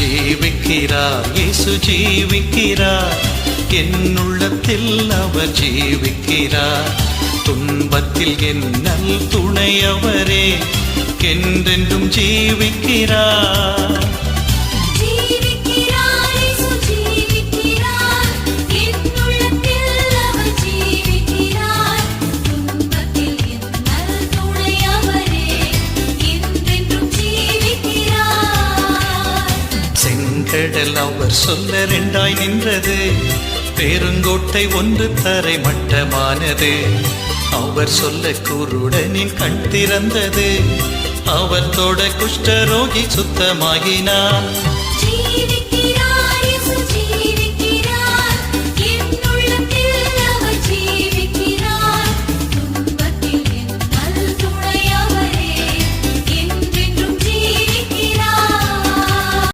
ஜீவிக்கிறார் இயேசு ஜீவிக்கிறார். என்னுள்ளத்தில் அவர் ஜீவிக்கிறார். துன்பத்தில் என் நல் துணை அவரே. என்றென்றும் ஜீவிக்கிறார். செங்கடல் அவர் சொல்ல ரெண்டாய் நின்றது. பெருங்கோட்டை ஒன்று தரை மட்டமானது. அவர் சொல்ல குருடனின் கண் திறந்தது. அவர் தொட குஷ்டரோகி சுத்தமாகினான்.